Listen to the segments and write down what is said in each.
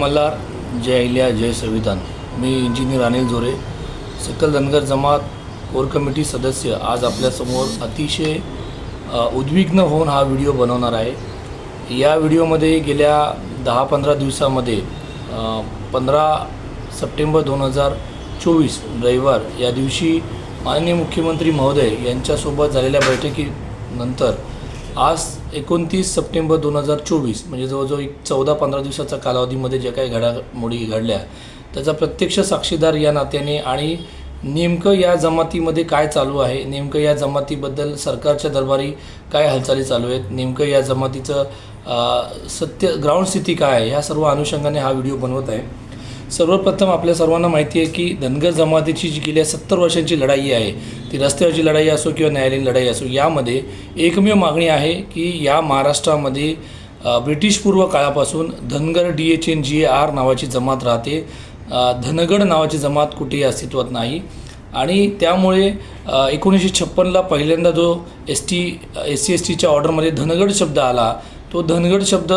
मल्हार जय अहिल्या जय संविधान. मी इंजिनियर अनिल जोरे. सकल धनगर जमात कोर कमिटी सदस्य आज आपल्यासमोर अतिशय उद्विग्न होऊन हा व्हिडिओ बनवणार आहे. या व्हिडिओमध्ये गेल्या दहा पंधरा दिवसामध्ये पंधरा सप्टेंबर दोन हजार चोवीस रविवार या दिवशी माननीय मुख्यमंत्री महोदय यांच्यासोबत झालेल्या बैठकीनंतर आज एकोणतीस सप्टेंबर दोन हजार चोवीस म्हणजे जवळजवळ एक चौदा पंधरा दिवसाच्या कालावधीमध्ये ज्या काही घडामोडी घडल्या त्याचा प्रत्यक्ष साक्षीदार या नात्याने आणि नेमकं या जमातीमध्ये काय चालू आहे नेमकं या जमातीबद्दल सरकारच्या दरबारी काय हालचाली चालू आहेत नेमकं या जमातीचं सत्य ग्राउंड स्थिती काय आहे ह्या सर्व अनुषंगाने हा व्हिडिओ बनवत आहे. सर्वप्रथम आपल्या सर्वांना माहिती आहे की धनगर जमातीची जी गेल्या सत्तर वर्षांची लढाई आहे ती रस्त्यावरची लढाई असो किंवा न्यायालयीन लढाई असो यामध्ये एकमेव मागणी आहे की या महाराष्ट्रामध्ये ब्रिटिशपूर्व काळापासून Dhangar D H N G A R नावाची जमात राहते. धनगड नावाची जमात कुठेही अस्तित्वात नाही. आणि त्यामुळे एकोणीसशे छप्पनला पहिल्यांदा जो S T S C S टीच्या ऑर्डरमध्ये धनगड शब्द आला तो धनगड शब्द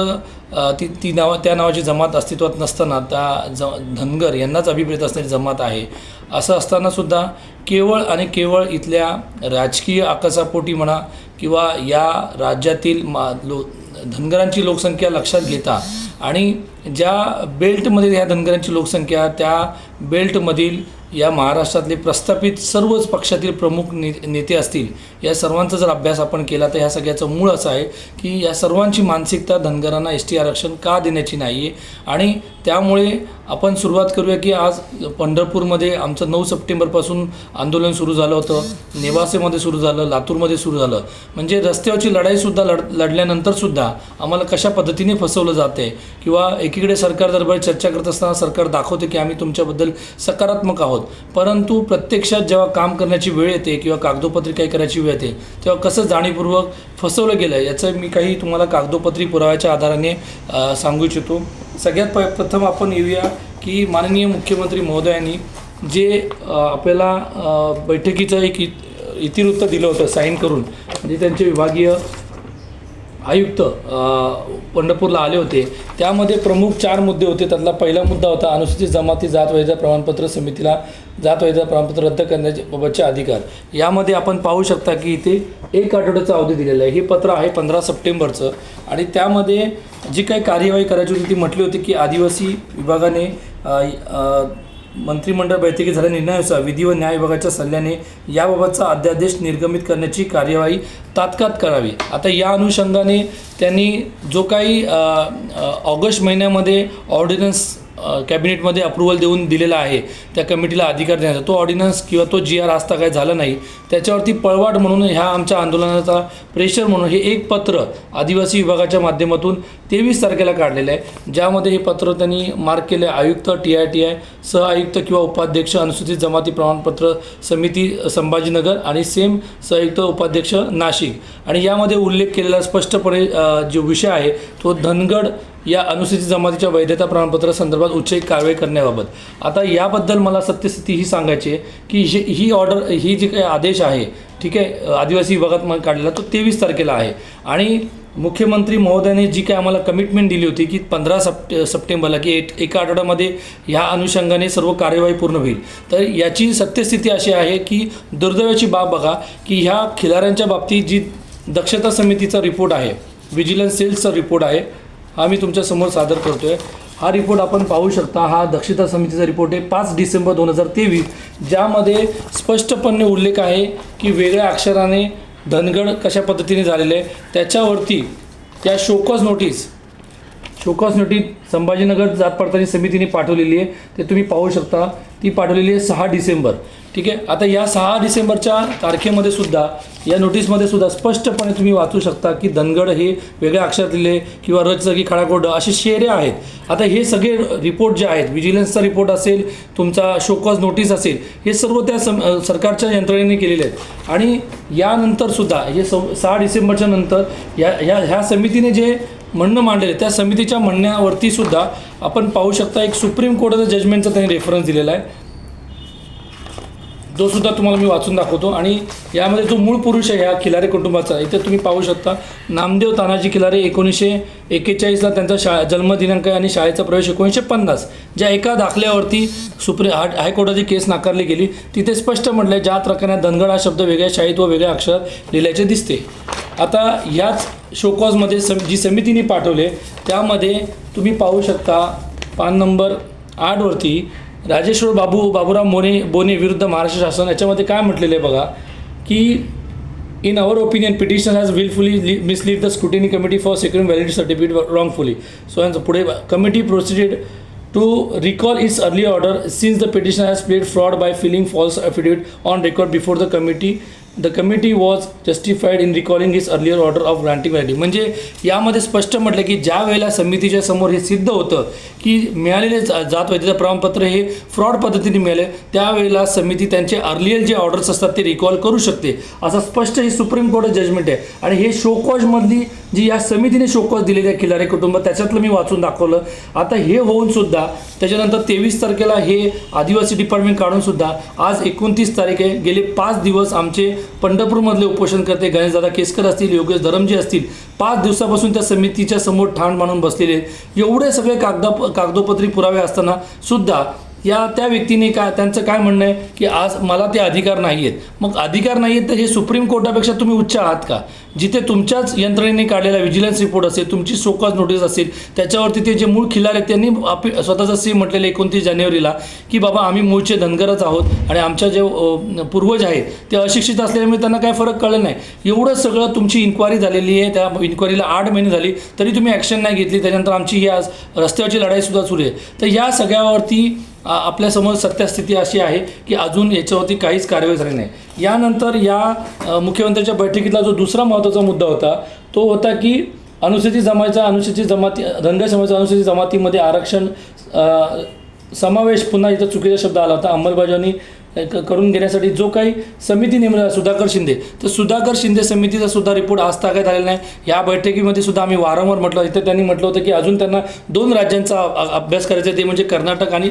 ती ती नावा त्या नावाची जमात अस्तित्वात नसताना त्या ज धनगर यांनाच अभिप्रेत असणारी जमात आहे. असं असतानासुद्धा केवळ आणि केवळ इथल्या राजकीय आकसापोटी म्हणा किंवा या राज्यातील मा लो धनगरांची लोकसंख्या लक्षात घेता आणि ज्या बेल्टमध्ये ह्या धनगरांची लोकसंख्या त्या बेल्टमधील या महाराष्ट्रातले प्रस्थापित सर्वच पक्षातील प्रमुख ने नेते असतील या सर्वांचा जर अभ्यास आपण केला तर ह्या सगळ्याचं मूळ असं आहे की या सर्वांची मानसिकता धनगरांना एस टी आरक्षण का देण्याची नाही आहे आणि त्यामुळे आपण सुरुवात करूया की आज पंढरपूरमध्ये आमचं नऊ सप्टेंबरपासून आंदोलन सुरू झालं होतं. नेवासेमध्ये सुरू झालं लातूरमध्ये सुरू झालं. म्हणजे रस्त्यावरची लढाईसुद्धा लढ लढल्यानंतरसुद्धा आम्हाला कशा पद्धतीने फसवलं जाते किंवा एकीकडे सरकार दरबारी चर्चा करत असताना सरकार दाखवते की आम्ही तुमच्याबद्दल सकारात्मक आहोत. परंतु प्रत्यक्षात जेव्हा काम करण्याची वेळ येते किंवा कागदोपत्री काही करायची वेळ येते तेव्हा कसं जाणीवपूर्वक फसवलं गेलं आहे याचं मी काही तुम्हाला कागदोपत्री पुराव्याच्या आधाराने सांगू इच्छितो. सगळ्यात प प्रथम आपण येऊया की माननीय मुख्यमंत्री महोदयांनी जे आपल्याला बैठकीचं एक इत इतिवृत्त दिलं होतं साईन करून म्हणजे त्यांचे विभागीय आयुक्त पंढरपूरला आले होते. त्यामध्ये प्रमुख चार मुद्दे होते. त्यातला पहिला मुद्दा होता अनुसूचित जमाती जात वैध प्रमाणपत्र समितीला जात वैध प्रमाणपत्र रद्द करण्याचे बाबतचे अधिकार. यामध्ये आपण पाहू शकता की इथे एक आठवड्याचा अवधी दिलेला आहे. हे पत्र आहे पंधरा सप्टेंबरचं. आणि त्यामध्ये जी काही कार्यवाही करायची होती ती म्हटली होती की आदिवासी विभागाने मंत्रिमंडळ बैठकीत झालेल्या निर्णयानुसार विधी व न्याय विभागाच्या सल्ल्याने याबाबतचा अध्यादेश निर्गमित करण्याची कार्यवाही तात्काळ करावी. आता या अनुषंगाने त्यांनी जो काही ऑगस्ट महिन्यामध्ये ऑर्डिनन्स कॅबिनेटमध्ये अप्रुव्हल देऊन दिलेला आहे. त्या कमिटीला अधिकार देण्याचा तो ऑर्डिनन्स किंवा तो जी आर आजता काय झाला नाही. त्याच्यावरती पळवाट म्हणून ह्या आमच्या आंदोलनाचा प्रेशर म्हणून हे एक पत्र आदिवासी विभागाच्या माध्यमातून तेवीस तारखेला काढलेलं आहे. ज्यामध्ये हे पत्र त्यांनी मार्क केले आयुक्त टी आय टी आय सहआयुक्त किंवा उपाध्यक्ष अनुसूचित जमाती प्रमाणपत्र समिती संभाजीनगर आणि सेम संयुक्त उपाध्यक्ष नाशिक. आणि यामध्ये उल्लेख केलेला स्पष्टपणे जो विषय आहे तो धनगड या अनुसूचित जमातीच्या वैधता प्रमाणपत्र संदर्भात उच्च कारवाई करण्याबाबत. आता याबद्दल मला सत्यस्थिती ही सांगायची आहे की जे ही ऑर्डर ही जी काही आदेश आहे ठीक आहे आदिवासी विभागात मग काढलेला तो तेवीस तारखेला आहे. आणि मुख्यमंत्री महोदयाने जी काही आम्हाला कमिटमेंट दिली होती की पंधरा सप्ट सप्टेंबरला की एक एका आठवड्यामध्ये ह्या अनुषंगाने सर्व कार्यवाही पूर्ण होईल. तर याची सत्यस्थिती अशी आहे की दुर्दैवाची बाब बघा की ह्या खिलाऱ्यांच्या बाबतीत जी दक्षता समितीचा रिपोर्ट आहे विजिलन्स सेल्सचा रिपोर्ट आहे हा मी तुमच्यासमोर सादर करतो आहे हा रिपोर्ट आपण पाहू शकता हा दक्षता समितीचा रिपोर्ट आहे पाच डिसेंबर दोन हजार तेवीस ज्यामध्ये स्पष्टपणे उल्लेख आहे की वेगळ्या अक्षराने धनगड कशा पद्धतीने झालेले आहे त्याच्यावरती त्या show cause notice show cause notice Sambhajinagar जात पडताळणी समितीने पाठवलेली आहे. ते तुम्ही पाहू शकता. ती पाठवलेली आहे सहा डिसेंबर. ठीक आहे? आता या सहा डिसेंबरच्या तारखेमध्ये सुद्धा या नोटीसमध्ये सुद्धा स्पष्टपणे तुम्ही वाचू शकता की धनगड हे वेगळ्या अक्षरात लिहिले किंवा रजसगी खडाकोड असे शेरे आहेत. आता हे सगळे रिपोर्ट जे आहेत विजिलन्सचा रिपोर्ट असेल तुमचा शोकॉज नोटीस असेल हे सर्व त्या सम सरकारच्या यंत्रणेने केलेले आहेत. आणि यानंतर सुद्धा हे सहा डिसेंबरच्या नंतर या ह्या ह्या समितीने जे म्हणणं मांडलेलं आहे त्या समितीच्या म्हणण्यावरती सुद्धा आपण पाहू शकता एक सुप्रीम कोर्टाचा जजमेंटचा त्यांनी रेफरन्स दिलेला आहे. जो सुद्धा तुम्हाला मी वाचून दाखवतो. आणि यामध्ये जो मूळ पुरुष आहे ह्या खिलारे कुटुंबाचा इथे तुम्ही पाहू शकता नामदेव तानाजी खिलारे एकोणीसशे एक्केचाळीसला त्यांचा शा जन्मदिनांक आहे आणि शाळेचा प्रवेश एकोणीसशे पन्नास. ज्या एका दाखल्यावरती सुप्रीम हाय हायकोर्टाची केस नाकारली गेली. तिथे स्पष्ट म्हटलं आहे ज्या प्रकारे धनगड हा शब्द वेगळ्या शाळेत व वेगळ्या अक्षरात लिहिल्याचे दिसते. आता याच शोकॉजमध्ये सम जी समितीने पाठवले त्यामध्ये तुम्ही पाहू शकता पान नंबर आठवरती राजेश्वर बाबू बाबूराव मोने बोने विरुद्ध महाराष्ट्र शासन याच्यामध्ये काय म्हटलेलं आहे बघा की in our opinion petition has wilfully mislead the scrutiny committee for securing validity certificate wrongfully so यांचं पुढे committee proceeded to recall its earlier order since the petition has played fraud by filing false affidavit on record before the committee the committee was justified in recalling his earlier order of granting validity म्हणजे यामध्ये स्पष्ट म्हटलं की ज्या वेळेला समितीच्या समोर हे सिद्ध होतं की मिळालेले जा- जात वैद्यचं प्रमाणपत्र हे फ्रॉड पद्धतीने मिळाले त्यावेळेला समिती त्यांचे अर्लियर जे ऑर्डर्स असतात ते रिकॉल करू शकते. असं स्पष्ट ही सुप्रीम कोर्ट जजमेंट आहे. आणि हे शोकॉजमधली जी या समितीने शोकॉज दिलेली आहे खिलारे कुटुंब त्याच्यातलं मी वाचून दाखवलं. आता हे होऊन सुद्धा त्याच्यानंतर तेवीस तारखेला हे आदिवासी डिपार्टमेंट काढून सुद्धा आज एकोणतीस तारीख आहे. गेले पाच दिवस आमचे पंढरपूरमधले उपोषणकर्ते गणेशदादा केसकर असतील योगेश धरमजी असतील पाच दिवसापासून त्या समितीच्या समोर ठाण मानून बसलेले एवढे सगळे कागदा कागदोपत्री पुरावे असताना सुद्धा या त्या व्यक्तीने काय त्यांचं काय म्हणणं आहे की आज मला ते अधिकार नाही आहेत. मग अधिकार नाही आहेत तर हे सुप्रीम कोर्टापेक्षा तुम्ही उच्च आहात का? जिथे तुमच्याच यंत्रणेने काढलेला विजिलन्स रिपोर्ट असेल तुमची सोकाज नोटीस असेल त्याच्यावरती ते जे मूळ खिलार आहेत त्यांनी आपली स्वतःचं सी म्हटलेलं एकोणतीस जानेवारीला की बाबा आम्ही मूळचे धनगरच आहोत आणि आमच्या जे पूर्वज आहेत ते अशिक्षित असल्यामुळे त्यांना काय फरक कळलं नाही. एवढं सगळं तुमची इन्क्वायरी झालेली आहे त्या इन्क्वायरीला आठ महिने झाली तरी तुम्ही ॲक्शन नाही घेतली त्याच्यानंतर आमची ही आज रस्त्यावरची लढाईसुद्धा सुरू आहे. तर या सगळ्यावरती आपल्यासमोर सत्यस्थिती अशी आहे की अजून याच्यावरती काहीच कारवाई झाली नाही. यानंतर या मुख्यमंत्र्यांच्या बैठकीतला जो दुसरा महत्त्वाचा मुद्दा होता तो होता की अनुसूचित जमातीचा अनुसूचित जमाती धनगर समाजाच्या अनुसूचित जमातीमध्ये आरक्षण समावेश पुन्हा इथं चुकीचा शब्द आला होता. अंमलबजावणी क- करून घेण्यासाठी जो काही समिती नेमला सुधाकर शिंदे. तर सुधाकर शिंदे समितीचा सुद्धा रिपोर्ट आज ताकद आलेला नाही. या बैठकीमध्ये सुद्धा आम्ही वारंवार म्हटलं इथं त्यांनी म्हटलं होतं की अजून त्यांना दोन राज्यांचा अभ्यास करायचा आहे, ते म्हणजे कर्नाटक आणि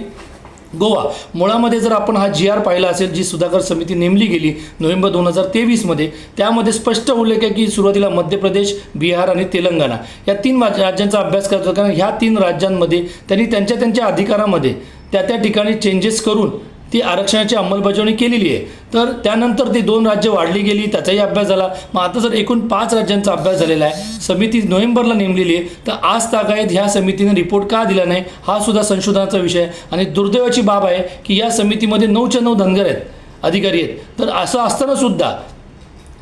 गोवा. मुळामध्ये जर आपण हा जी आर पाहिला असेल जी सुधाकर समिती नेमली गेली नोव्हेंबर दोन हजार तेवीसमध्ये त्यामध्ये स्पष्ट उल्लेख आहे की सुरुवातीला मध्य प्रदेश बिहार आणि तेलंगणा या तीन राज- राज्यांचा अभ्यास करतो कारण ह्या तीन राज्यांमध्ये त्यांनी त्यांच्या त्यांच्या अधिकारामध्ये त्या त्या ठिकाणी चेंजेस करून ती आरक्षणाची अंमलबजावणी केलेली आहे. तर त्यानंतर ती दोन राज्य वाढली गेली त्याचाही अभ्यास झाला. मग आता जर एकूण पाच राज्यांचा अभ्यास झालेला आहे समिती नोव्हेंबरला नेमलेली आहे तर आज तागायत ह्या समितीने रिपोर्ट का दिला नाही हा सुद्धा संशोधनाचा विषय आहे. आणि दुर्दैवाची बाब आहे की या समितीमध्ये नऊच्या नऊ धनगर आहेत अधिकारी आहेत. तर असं असताना सुद्धा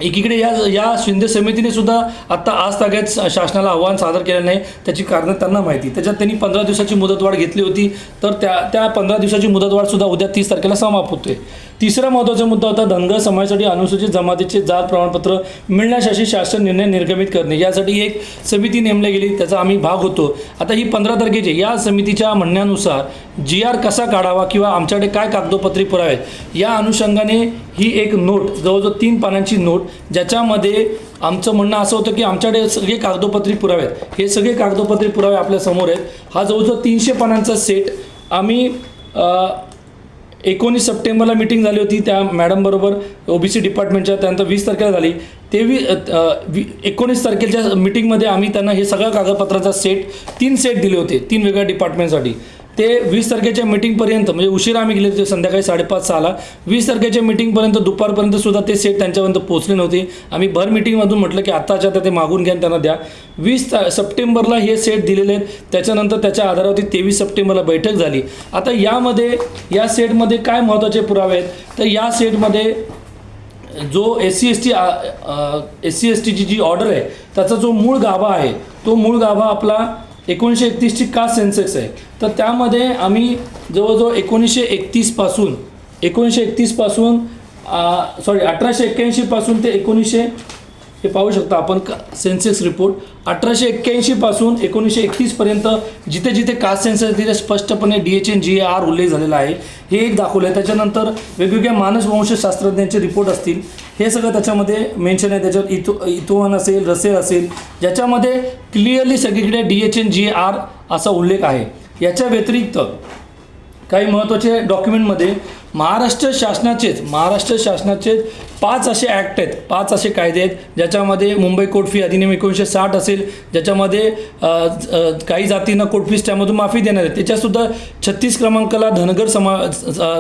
एकीकडे या या शिंदे समितीने सुद्धा आत्ता आज ताग्यात शासनाला आव्हान सादर केलं नाही. त्याची कारणं त्यांना माहिती. त्याच्यात त्यांनी पंधरा दिवसाची मुदतवाढ घेतली होती. तर त्या त्या पंधरा दिवसाची मुदतवाढ सुद्धा उद्या तीस तारखेला समाप्त होते. तिसरा महत्त्वाचा मुद्दा होता धनगर समाजासाठी अनुसूचित जमातीचे जात प्रमाणपत्र मिळण्यासाठी शासन निर्णय निर्गमित करणे. यासाठी एक समिती नेमली गेली त्याचा आम्ही भाग होतो. आता ही पंधरा तारखेची या समितीच्या म्हणण्यानुसार जी आर कसा काढावा किंवा आमच्याकडे काय कागदोपत्री पुरावे आहेत या अनुषंगाने ही एक नोट जवळजवळ तीन पानांची नोट ज्याच्यामध्ये आमचं म्हणणं असं होतं की आमच्याकडे सगळे कागदोपत्री पुरावे आहेत. हे सगळे कागदोपत्री पुरावे आपल्यासमोर आहेत. हा जवळजवळ तीनशे पानांचा सेट आम्ही एकोणीस सप्टेंबरला मिटिंग झाली होती त्या मॅडमबरोबर ओ बी सी डिपार्टमेंटच्या त्यानंतर वीस तारखेला झाली. तेवीस वी एकोणीस तारखेच्या मिटिंगमध्ये आम्ही त्यांना हे सगळ्या कागदपत्राचा सेट तीन सेट दिले होते तीन वेगळ्या डिपार्टमेंटसाठी ते वीस तारखेच्या मिटिंगपर्यंत म्हणजे उशिरा आम्ही गेले होते संध्याकाळी साडेपाच सहाला. वीस तारखेच्या मिटिंगपर्यंत दुपारपर्यंत सुद्धा ते सेट त्यांच्यापर्यंत पोहोचले नव्हते. आम्ही भर मिटिंगमधून म्हटलं की आत्ताच्या आता ते मागून घ्या त्यांना द्या. वीस ता सप्टेंबरला हे सेट दिलेले आहेत. त्याच्यानंतर त्याच्या आधारावरती तेवीस सप्टेंबरला बैठक झाली. आता यामध्ये या सेटमध्ये काय महत्त्वाचे पुरावे आहेत? तर या सेटमध्ये जो S C S T S C S टीची जी ऑर्डर आहे त्याचा जो मूळ गाभा आहे तो मूळ गाभा आपला एकोणीसशे एकतीसची कास्ट सेन्सेक्स आहे. तर त्यामध्ये आम्ही जवळजवळ एकोणीसशे एकतीसपासून एकोणीसशे एकतीसपासून सॉरी अठराशे एक्क्याऐंशीपासून ते एकोणीसशे हे पाहू शकता आपण सेन्सेक्स रिपोर्ट अठराशे एक्क्याऐंशीपासून एकोणीसशे एकतीसपर्यंत जिथे जिथे कास्ट सेन्सेस तिथे स्पष्टपणे D H N G A R उल्लेख झालेला आहे. हे एक दाखवलं आहे त्याच्यानंतर वेगवेगळ्या मानसवंशशास्त्रज्ञांचे रिपोर्ट असतील. हे सगळं त्याच्यामध्ये मेन्शन आहे. त्याच्यावर इथो इथोवन असेल रसेल असेल ज्याच्यामध्ये क्लिअरली सगळीकडे D H N G A R असा उल्लेख आहे. याच्या व्यतिरिक्त काही महत्त्वाचे डॉक्युमेंटमध्ये महाराष्ट्र शासनाचेच महाराष्ट्र शासनाचे पाच असे ॲक्ट आहेत पाच असे कायदे आहेत ज्याच्यामध्ये मुंबई कोर्ट फी अधिनियम एकोणीसशे साठ असेल ज्याच्यामध्ये काही जातींना कोर्ट फीस त्यामधून माफी देणार आहे त्याच्यातसुद्धा छत्तीस क्रमांकाला धनगर समा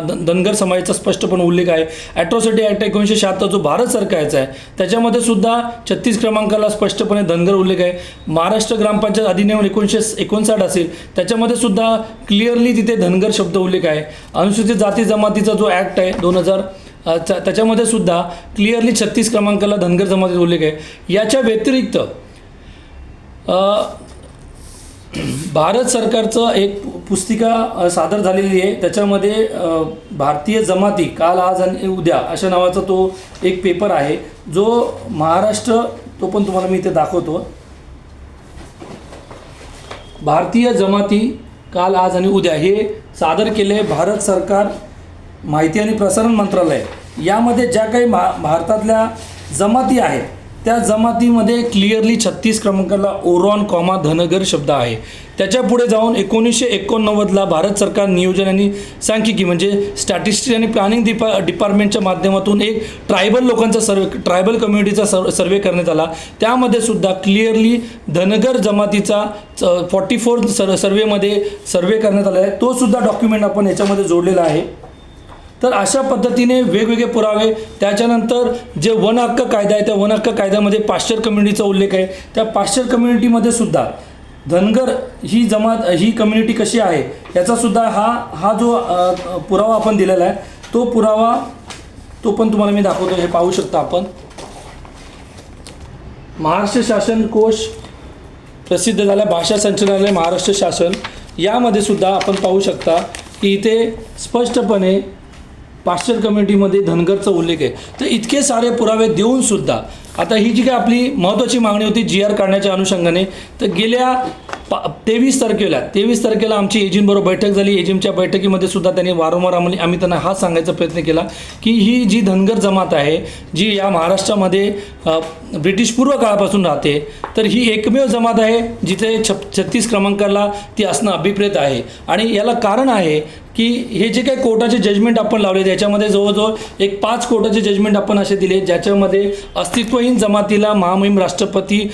धनगर समाजाचा स्पष्टपणे उल्लेख आहे. ॲट्रॉसिटी ॲक्ट एकोणीसशे शहात्तर जो भारत सरकारचा आहे त्याच्यामध्ये सुद्धा छत्तीस क्रमांकाला स्पष्टपणे धनगर उल्लेख आहे. महाराष्ट्र ग्रामपंचायत अधिनियम एकोणीसशे एकोणसाठ असेल त्याच्यामध्ये सुद्धा क्लिअरली तिथे धनगर शब्द उल्लेख आहे. अनुसूचित जाती जमातीचा जो ॲक्ट आहे दोन हजार त्याच्यामध्ये सुद्धा क्लिअरली छत्तीस क्रमांकाला धनगर जमातीचा उल्लेख आहे. याच्या व्यतिरिक्त भारत सरकारचं एक पुस्तिका सादर झालेली आहे. त्याच्यामध्ये भारतीय जमाती काल आज आणि उद्या अशा नावाचा तो एक पेपर आहे. जो महाराष्ट्र तो पण तुम्हाला मी इथे दाखवतो. भारतीय जमाती काल आज आणि उद्या हे सादर केले भारत सरकार माहिती आणि प्रसारण मंत्रालय यामध्ये ज्या काही भा भारतातल्या जमाती आहेत त्या जमातीमध्ये क्लिअरली छत्तीस क्रमांकाला ओरॉन कॉमा धनगर शब्द आहे. त्याच्या पुढे जाऊन एकोणीसशे एकोणनव्वदला भारत सरकार नियोजन आणि सांख्यिकी म्हणजे स्टॅटिस्टिक आणि प्लॅनिंग डिपा डिपार्टमेंटच्या माध्यमातून एक ट्रायबल लोकांचा सर्वे ट्रायबल कम्युनिटीचा सर्व सर्वे करण्यात आला. त्यामध्ये सुद्धा क्लिअरली धनगर जमातीचा फॉर्टी फोर सर सर्वेमध्ये सर्वे करण्यात आला आहे. तोसुद्धा डॉक्युमेंट आपण याच्यामध्ये जोडलेला आहे. तर अशा पद्धतीने वेगवेगळे पुरावे त्याच्यानंतर जे वन हक्क कायदा आहे त्या वन हक्क कायद्यामध्ये पाश्चर कम्युनिटीचा उल्लेख आहे. त्या पाश्चर कम्युनिटीमध्ये सुद्धा धनगर ही जमात ही कम्युनिटी कशी आहे याचासुद्धा हा हा जो पुरावा आपण दिलेला आहे तो पुरावा तो पण तुम्हाला मी दाखवतो हे पाहू शकता आपण. महाराष्ट्र शासन कोश प्रसिद्ध झाला भाषा संचालनालय महाराष्ट्र शासन. यामध्ये सुद्धा आपण पाहू शकता की इथे स्पष्टपणे पाश्चर कम्युनिटीमध्ये धनगरचा उल्लेख आहे. तर इतके सारे पुरावे देऊन सुद्धा आता ही जी काय आपली महत्त्वाची मागणी होती जी आर काढण्याच्या अनुषंगाने तर गेल्या पा तेवीस तारखेला तेवीस तारखेला आमची एजिमबरोबर बैठक झाली. एजिमच्या बैठकीमध्ये सुद्धा त्यांनी वारंवार आम्ही आम्ही त्यांना हा सांगायचा प्रयत्न केला की ही जी धनगर जमात आहे जी या महाराष्ट्रामध्ये ब्रिटिश ब्रिटिशपूर्व काळापासून राहते तर ही एकमेव जमात आहे जिथे छप छत्तीस क्रमांकाला ती असणं अभिप्रेत आहे. आणि याला कारण आहे की हे जे काही कोर्टाचे जजमेंट आपण लावले त्याच्यामध्ये जवळजवळ एक पाच कोर्टाचे जजमेंट आपण असे दिले ज्याच्यामध्ये अस्तित्वहीन जमातीला महामहिम राष्ट्रपती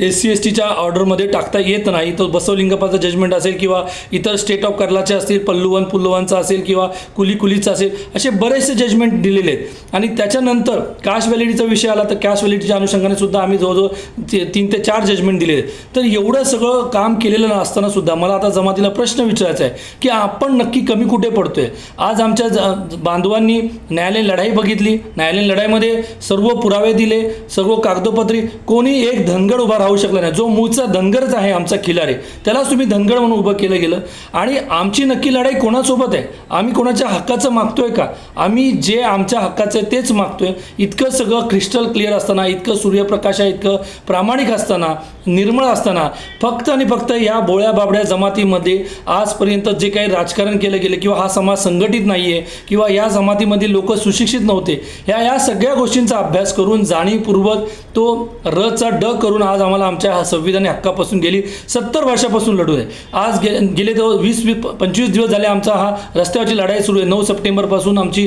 एस सी एस टीच्या ऑर्डरमध्ये टाकता येत नाही. तो बसवलिंगप्पाचा जजमेंट असेल किंवा इतर स्टेट ऑफ कर्लाचे असतील पल्लुवन पुल्लुवांचा असेल किंवा कुली कुलीचा असेल असे बरेचसे जजमेंट दिलेले आहेत. आणि त्याच्यानंतर कॅश व्हॅलिडीचा विषय आला तर कॅश व्हॅलिडीच्या अनुषंगाने सुद्धा आम्ही जवळजवळ ते- तीन ते चार जजमेंट दिलेले आहेत. तर एवढं सगळं काम केलेलं असताना सुद्धा मला आता जमातीला प्रश्न विचारायचा आहे की आपण नक्की कमी कुठे पडतोय? आज आमच्या ज- बांधवांनी न्यायालयीन लढाई बघितली. न्यायालयीन लढाईमध्ये सर्व पुरावे दिले सर्व कागदोपत्री कोणी एक धनगड उभा राहू शकला नाही. जो मूळचा धनगरच आहे आमचा खिलारे त्यालाच तुम्ही धनगड म्हणून उभं केलं गेलं. आणि आमची नक्की लढाई कोणासोबत आहे? आम्ही कोणाच्या हक्काचं मागतोय का? आम्ही जे आमच्या हक्काचं आहे तेच मागतोय. इतकं सगळं क्रिस्टल क्लिअर असताना इतकं सूर्यप्रकाश आहे इतकं प्रामाणिक असताना निर्मळ असताना फक्त आणि फक्त या बोळ्या बाबड्या जमातीमध्ये आजपर्यंत जे काही राजकारण केलं गेलं किंवा हा समाज संघटित नाही आहे किंवा या जमातीमधील लोक सुशिक्षित नव्हते ह्या या सगळ्या गोष्टींचा अभ्यास करून जाणीवपूर्वक तो रचा ड करून आज आम्हाला आमच्या हा संविधानी हक्कापासून गेली. सत्तर वर्षापासून लढू आहे. आज गे गेले तो वीस वीस पंचवीस दिवस झाले आमचा हा रस्त्यावरची लढाई सुरू आहे. नऊ सप्टेंबरपासून आमची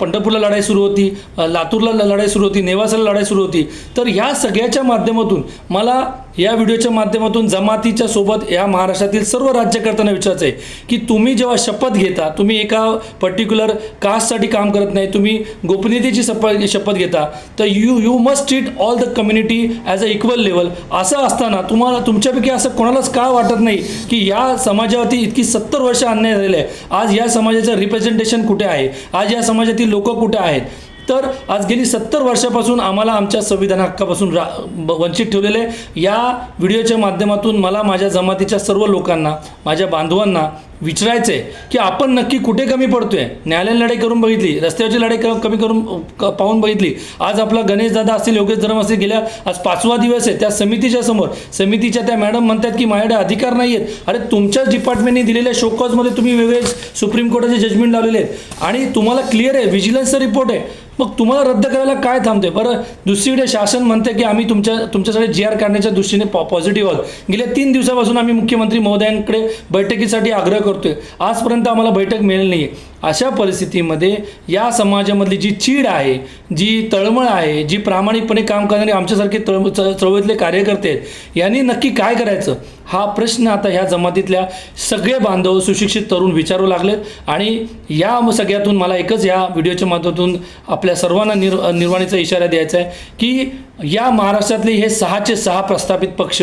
पंढरपूरला लढाई सुरू होती लातूरला लढाई सुरू होती नेवासाला लढाई सुरू होती. तर ह्या सगळ्याच्या माध्यमातून मला या व्हिडिओच्या माध्यमातून जमातीच्या सोबत या महाराष्ट्रातील सर्व राज्यकर्त्यांना विचारायचं आहे की तुम्ही जेव्हा शपथ घेता तुम्ही एका पर्टिक्युलर कास्टसाठी काम करत नाही तुम्ही गोपनीयतेची सप शपथ घेता तर you you must treat all the community as a equal level असं असताना तुम्हाला तुमच्यापैकी असं कोणालाच का वाटत नाही की या समाजावरती इतकी सत्तर वर्ष अन्याय झालेला आहे? आज या समाजाचं रिप्रेझेंटेशन कुठे आहे? आज या समाजातील लोक कुठे आहेत? तर आज गेली सत्तर वर्षापासून आम्हाला आमच्या संविधान हक्कापासून रा ब- वंचित ठेवलेले या व्हिडिओच्या माध्यमातून मला माझ्या जमातीच्या सर्व लोकांना माझ्या बांधवांना विचारायचं आहे की आपण नक्की कुठे कमी पडतो आहे न्यायालयीन लढाई करून बघितली रस्त्यावरची लढाई कमी करून पाहून बघितली. आज आपला गणेश दादा असतील योगेश धर्म असतील गेल्या आज पाचवा दिवस आहे त्या समितीच्या समोर. समितीच्या त्या मॅडम म्हणतात की माझ्याकडे अधिकार नाही आहेत अरे तुमच्याच डिपार्टमेंटने दिलेल्या शोकॉजमध्ये तुम्ही वेगळे सुप्रीम कोर्टाचे जजमेंट लावलेले आहेत. आणि तुम्हाला क्लिअर आहे व्हिजिलन्सचा रिपोर्ट आहे. मग तुम्हाला रद्द करायला काय थांबते बरं दुसरीकडे शासन म्हणते की आम्ही तुमच्या तुमच्यासाठी जी आर काढण्याच्या दृष्टीने पॉ पॉझिटिव्ह आहोत. गेल्या तीन दिवसापासून आम्ही मुख्यमंत्री महोदयांकडे बैठकीसाठी आग्रह करतोय. आजपर्यंत आम्हाला बैठक मिळाली नाही आहे अशा परिस्थितीमध्ये या समाजामधली जी चीड आहे जी तळमळ आहे जी प्रामाणिकपणे काम करणारे आमच्यासारखे तळ चळवळीतले कार्यकर्ते आहेत यांनी नक्की काय करायचं? हा प्रश्न आता ह्या जमातीतल्या सगळे बांधव सुशिक्षित तरुण विचारू लागलेत आणि या सगळ्यातून मला एकच या व्हिडिओच्या माध्यमातून आपल्या सर्वांना निर निर्वाणीचा इशारा द्यायचा आहे की या महाराष्ट्रातले हे सहाचे सहा प्रस्थापित पक्ष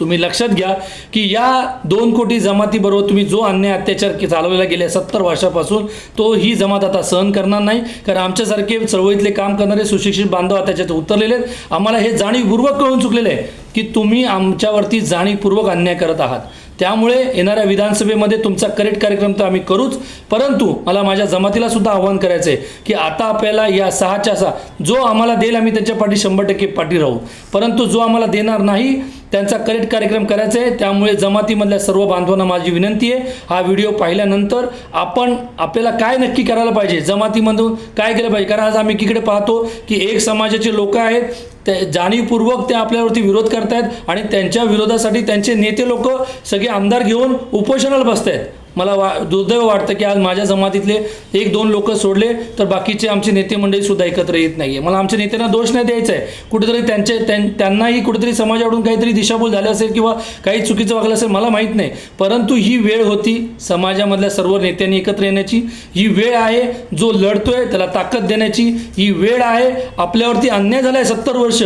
तुम्ही लक्षात घ्या की या दोन कोटी जमातीबरोबर तुम्ही जो अन्याय अत्याचार चालवलेला गेल्या सत्तर वर्षापासून तो ही जमात आता सहन करणार नाही. कारण आमच्यासारखे चळवळीतले काम करणारे सुशिक्षित बांधव आता त्याच्यात उतरलेले आहेत. आम्हाला हे जाणीवपूर्वक कळून चुकलेलं आहे की तुम्ही आमच्यावरती जाणीवपूर्वक अन्याय करत आहात. त्यामुळे येणाऱ्या विधानसभेमध्ये तुमचा करेक्ट कार्यक्रम तर आम्ही करूच. परंतु मला माझ्या जमातीला सुद्धा आव्हान करायचं आहे की आता आपल्याला या सहाच्या सहा जो आम्हाला देईल आम्ही त्याच्या पाठी शंभर टक्के पाठी राहू. परंतु जो आम्हाला देणार नाही त्यांचा करेक्ट कार्यक्रम करायचा आहे. त्यामुळे जमातीमधल्या सर्व बांधवांना माझी विनंती आहे. हा व्हिडिओ पाहिल्यानंतर आपण आपल्याला काय नक्की करायला पाहिजे? जमातीमधून काय केलं पाहिजे? कारण आज आम्ही एकीकडे पाहतो की एक समाजाचे लोक आहेत. ते जाणीवपूर्वक ते आपल्यावरती विरोध करतायत आणि त्यांच्या विरोधासाठी त्यांचे नेते लोक सगळे आमदार घेऊन उपोषणाला बसत आहेत मला वा दुर्दैव वाटतं की आज माझ्या जमातीतले एक दोन लोक सोडले तर बाकीचे आमचे नेते मंडळीसुद्धा एकत्र येत नाही आहे मला आमच्या नेत्यांना दोष नाही द्यायचा आहे. कुठेतरी त्यांचे त्यां- त्यांनाही कुठेतरी समाजाकडून काहीतरी दिशाभूल झालं असेल किंवा काही चुकीचं वागलं असेल मला माहीत नाही. परंतु ही वेळ होती समाजामधल्या सर्व नेत्यांनी एकत्र येण्याची. ही वेळ आहे जो लढतोय त्याला ताकद देण्याची. ही वेळ आहे आपल्यावरती अन्याय झाला आहे सत्तर वर्ष.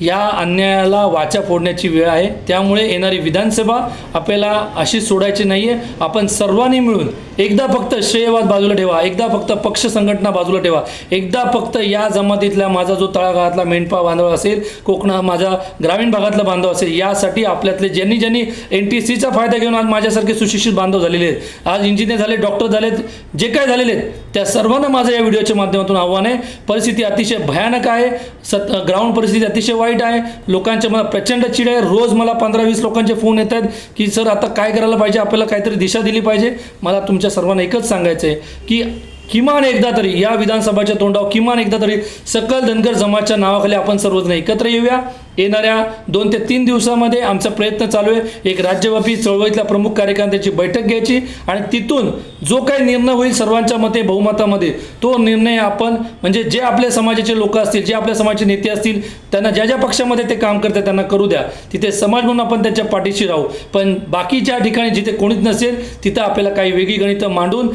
या अन्यायाला वाचा फोडण्याची वेळ आहे. त्यामुळे येणारी विधानसभा आपल्याला अशी सोडायची नाही आहे आपण सर्वांनी मिळून एकदा फक्त श्रेयवाद बाजूला ठेवा. एकदा फक्त पक्ष संघटना बाजूला ठेवा. एकदा फक्त या जमातीतल्या माझा जो तळागाळातला मेंढपा बांधव असेल कोकणा माझा ग्रामीण भागातला बांधव असेल यासाठी आपल्यातले ज्यांनी ज्यांनी एन टी सीचा फायदा घेऊन आज माझ्यासारखे सुशिक्षित बांधव झालेले आहेत. आज इंजिनियर झाले डॉक्टर झालेत जे काय झालेले आहेत त्या सर्वांना माझं या व्हिडिओच्या माध्यमातून आव्हान आहे. परिस्थिती अतिशय भयानक आहे. सत ग्राउंड परिस्थिती अतिशय वाईट आहे. लोकांच्या मला प्रचंड चिड आहे. रोज मला पंधरा वीस लोकांचे फोन येत आहेत की सर आता काय करायला पाहिजे? आपल्याला काहीतरी दिशा दिली पाहिजे. मला तुमच्या सर्वांना एकच सांगायचं आहे की किमान एकदा तरी या विधानसभाच्या तोंडावर किमान एकदा तरी सकल धनगर जमातच्या नावाखाली आपण सर्वजण एकत्र येऊया. येणाऱ्या दोन ते तीन दिवसामध्ये आमचा प्रयत्न चालू आहे. एक राज्यव्यापी चळवळीतल्या प्रमुख कार्यकर्त्यांची बैठक घ्यायची आणि तिथून जो काही निर्णय होईल सर्वांच्या मते बहुमतामध्ये तो निर्णय आपण म्हणजे जे आपल्या समाजाचे लोक असतील जे आपल्या समाजाचे नेते असतील त्यांना ज्या ज्या पक्षामध्ये ते काम करतात त्यांना करू द्या. तिथे समाज म्हणून आपण त्यांच्या पाठीशी राहू. पण बाकीच्या ठिकाणी जिथे कोणीच नसेल तिथं आपल्याला काही वेगळी गणितं मांडून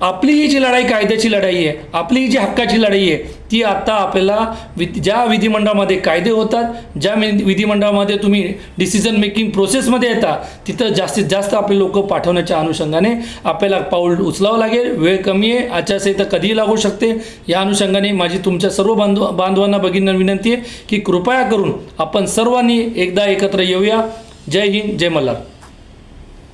आपली ही जी लढाई कायद्याची लढाई आहे आपली ही जी हक्काची लढाई आहे ती आत्ता आपल्याला वि ज्या विधिमंडळामध्ये कायदे होतात ज्या विधिमंडळामध्ये तुम्ही डिसिजन मेकिंग प्रोसेसमध्ये येता तिथं जास्तीत जास्त आपले लोक पाठवण्याच्या अनुषंगाने आपल्याला पाऊल उचलावं लागेल. वेळ कमी आहे. आचारसंहिता कधीही लागू शकते. या अनुषंगाने माझी तुमच्या सर्व बांधव बांधवांना भगिनींना विनंती आहे की कृपया करून आपण सर्वांनी एकदा एकत्र येऊया. जय हिंद. जय मल्हार.